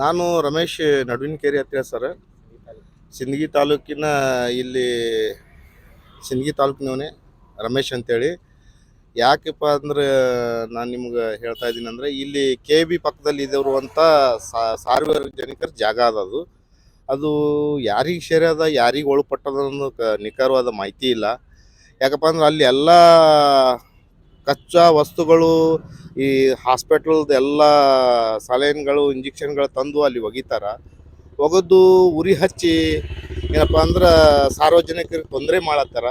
ನಾನು ರಮೇಶ್ ನಡುವಿನಕೆರೆ ಅಂತೇಳಿ ಸರ್. ಸಿಂದಗಿ ತಾಲೂಕಿನ ಇಲ್ಲಿ ಸಿಂದಗಿ ತಾಲೂಕಿನವನೇ ರಮೇಶ್ ಅಂತೇಳಿ. ಯಾಕಪ್ಪ ಅಂದ್ರೆ ನಾನು ನಿಮ್ಗೆ ಹೇಳ್ತಾ ಇದ್ದೀನಿ ಅಂದರೆ ಇಲ್ಲಿ ಕೆ ಬಿ ಪಕ್ಕದಲ್ಲಿ ಇರುವಂಥ ಸಾರ್ವಜನಿಕರ ಜಾಗ ಅದ ಅದು. ಅದು ಯಾರಿಗೆ ಸೇರ್ಯದ ಯಾರಿಗೆ ಒಳಪಟ್ಟದ ಅನ್ನೋ ನಿಖರವಾದ ಮಾಹಿತಿ ಇಲ್ಲ. ಯಾಕಪ್ಪ ಅಂದ್ರೆ ಅಲ್ಲಿ ಎಲ್ಲ ಕಚ್ಚಾ ವಸ್ತುಗಳು, ಈ ಹಾಸ್ಪಿಟಲ್ದು ಎಲ್ಲ ಸಲೈನ್ಗಳು, ಇಂಜೆಕ್ಷನ್ಗಳು ತಂದು ಅಲ್ಲಿ ಒಗಿತಾರ. ಒಗೆದು ಉರಿ ಹಚ್ಚಿ, ಏನಪ್ಪ ಅಂದ್ರೆ ಸಾರ್ವಜನಿಕರಿಗೆ ತೊಂದರೆ ಮಾಡತ್ತಾರ.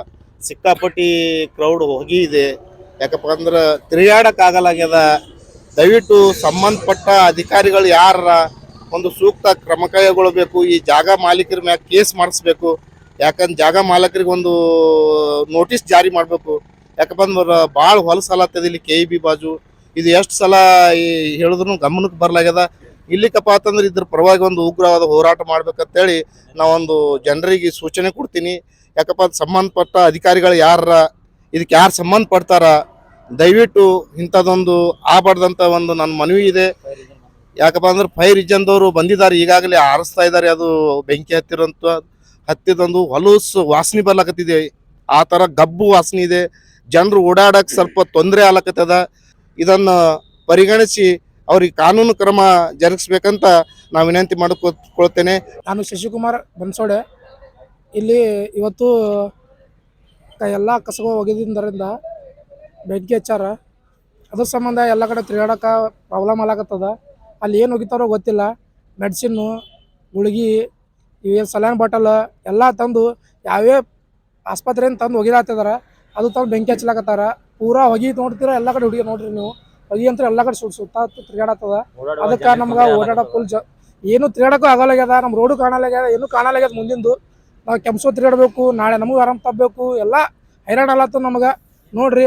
ಸಿಕ್ಕಾಪಟ್ಟಿ ಕ್ರೌಡ್ ಹೋಗಿ ಇದೆ. ಯಾಕಪ್ಪ ಅಂದ್ರೆ ತಿರುಗಾಡೋಕ್ಕಾಗಲಾಗ್ಯದ ದಯವಿಟ್ಟು ಸಂಬಂಧಪಟ್ಟ ಅಧಿಕಾರಿಗಳು ಯಾರ, ಒಂದು ಸೂಕ್ತ ಕ್ರಮ ಕೈಗೊಳ್ಳಬೇಕು ಈ ಜಾಗ ಮಾಲೀಕರ ಮ್ಯಾಗ ಕೇಸ್ ಮಾಡಿಸ್ಬೇಕು. ಯಾಕಂದ್ರೆ ಜಾಗ ಮಾಲೀಕರಿಗೆ ಒಂದು ನೋಟಿಸ್ ಜಾರಿ ಮಾಡಬೇಕು. ಯಾಕಪ್ಪ ಅಂದ್ರೆ ಭಾಳ ಹೊಲಸಲತ್ತದ ಇಲ್ಲಿ ಕೆ ಬಿ ಬಾಜು. ಇದು ಎಷ್ಟು ಸಲ ಹೇಳಿದ್ರು ಗಮನಕ್ಕೆ ಬರ್ಲಾಗ್ಯದ. ಇಲ್ಲಿಕಪ್ಪ ಅಂತಂದ್ರೆ ಇದ್ರ ಪರವಾಗಿ ಒಂದು ಉಗ್ರವಾದ ಹೋರಾಟ ಮಾಡ್ಬೇಕಂತೇಳಿ ನಾವೊಂದು ಜನರಿಗೆ ಸೂಚನೆ ಕೊಡ್ತೀನಿ. ಯಾಕಪ್ಪ ಸಂಬಂಧಪಟ್ಟ ಅಧಿಕಾರಿಗಳು ಯಾರ ಇದಕ್ಕೆ ಯಾರು ಸಂಬಂಧಪಡ್ತಾರ, ದಯವಿಟ್ಟು ಇಂಥದ್ದೊಂದು ಆಬಾರ್ದಂಥ ಒಂದು ನನ್ನ ಮನವಿ ಇದೆ. ಯಾಕಪ್ಪ ಅಂದ್ರೆ ಫೈರ್ ರಿಜನ್ದವರು ಬಂದಿದ್ದಾರೆ, ಈಗಾಗಲೇ ಆರಿಸ್ತಾ ಇದ್ದಾರೆ, ಅದು ಬೆಂಕಿ ಹತ್ತಿರಂತ ಹತ್ತಿದೊಂದು ಹೊಲಸು ವಾಸನೆ ಬರ್ಲಾಕತ್ತಿದೆ. ಆ ಥರ ಗಬ್ಬು ವಾಸನೆ ಇದೆ. ಜನರು ಓಡಾಡಕ್ಕೆ ಸ್ವಲ್ಪ ತೊಂದರೆ ಆಗ್ಲಕತ್ತದ ಇದನ್ನು ಪರಿಗಣಿಸಿ ಅವ್ರಿಗೆ ಕಾನೂನು ಕ್ರಮ ಜರುಗಿಸ್ಬೇಕಂತ ನಾವು ವಿನಂತಿ ಮಾಡಿಕೊಳ್ತೇನೆ. ನಾನು ಶಶಿಕುಮಾರ್ ಬನ್ಸೋಡೆ. ಇಲ್ಲಿ ಇವತ್ತು ಎಲ್ಲ ಕಸಬ ಒಗೆದಿದ್ದರಿಂದ ಬೆಂಕಿ ಹಚ್ಚಾರ. ಅದ್ರ ಸಂಬಂಧ ಎಲ್ಲ ಕಡೆ ತಿರುಗಾಡಕ್ಕೆ ಪ್ರಾಬ್ಲಮ್ ಆಗತ್ತದ ಅಲ್ಲಿ ಏನು ಒಗಿತಾರೋ ಗೊತ್ತಿಲ್ಲ. ಮೆಡಿಸಿನ್ನು, ಗುಳಿಗೆ ಇವೇನು ಸಲೈನ್ ಬಾಟಲ್ ಎಲ್ಲ ತಂದು ಯಾವ್ಯಾವ ಆಸ್ಪತ್ರೆಯಿಂದ ತಂದು ಒಗಿದಾತಿದಾರ ಅದು ತಾವು ಬೆಂಕಿ ಹಚ್ಚಲಾಕತ್ತಾರ. ಪೂರಾ ಹೊಗಿ ನೋಡ್ತೀರ ಎಲ್ಲ ಕಡೆ ಹುಡುಗಿ ನೋಡ್ರಿ ನೀವು. ಹೊಗಿ ಅಂತ ಎಲ್ಲ ಕಡೆ ಸುತ್ತ ಸುತ್ತ ತಿರುಗಾಡತ್ತದ. ಅದಕ್ಕೆ ನಮ್ಗೆ ಓಡಾಡ ಫುಲ್ ಜ ಏನು ತಿರುಗಾಡಕ್ಕೂ ಆಗಲಾಗ್ಯದ ನಮ್ಮ ರೋಡು ಕಾಣಲಾಗ್ಯದ ಏನು ಕಾಣಲಾಗ್ಯದ ಮುಂದಿಂದು. ನಾವು ಕೆಂಪಸೋ ತಿರುಗಾಡಬೇಕು ನಾಳೆ ನಮಗೂ ಆರಾಮ್ ತಪ್ಪಬೇಕು ಎಲ್ಲ ಹೈರಾಣ ಅಲ್ಲತ್ತು ನಮಗೆ. ನೋಡ್ರಿ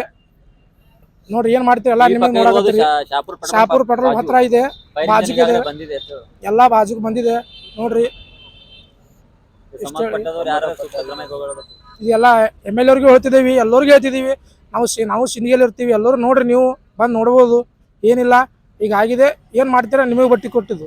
ನೋಡ್ರಿ ಏನ್ ಮಾಡ್ತೀವಿ ಎಲ್ಲ ನಿಮಗೆ ನೋಡಕತ್ತೀರಿ. ಶಾಪುರ್ ಪೆಟ್ರೋಲ್ ಹತ್ರ ಇದೆ ಎಷ್ಟು? ಎಲ್ಲ ಬಾಜುಗೆ ಬಂದಿದೆ. ನೋಡ್ರಿ ಇದೆಲ್ಲ ಎಂ ಎಲ್ ಎವ್ರಿಗೂ ಹೇಳ್ತಿದ್ದೀವಿ, ಎಲ್ಲರಿಗೂ ಹೇಳ್ತಿದ್ದೀವಿ. ನಾವು ಸಿ ನಾವು ಸಿಂಧಿಯಲ್ಲಿ ಇರ್ತೀವಿ, ಎಲ್ಲರೂ ನೋಡ್ರಿ ನೀವು, ಬಂದು ನೋಡ್ಬೋದು. ಏನಿಲ್ಲ, ಈಗ ಆಗಿದೆ, ಏನು ಮಾಡ್ತೀರಾ, ನಿಮಗೆ ಬಟ್ಟಿ ಕೊಟ್ಟಿದ್ದು.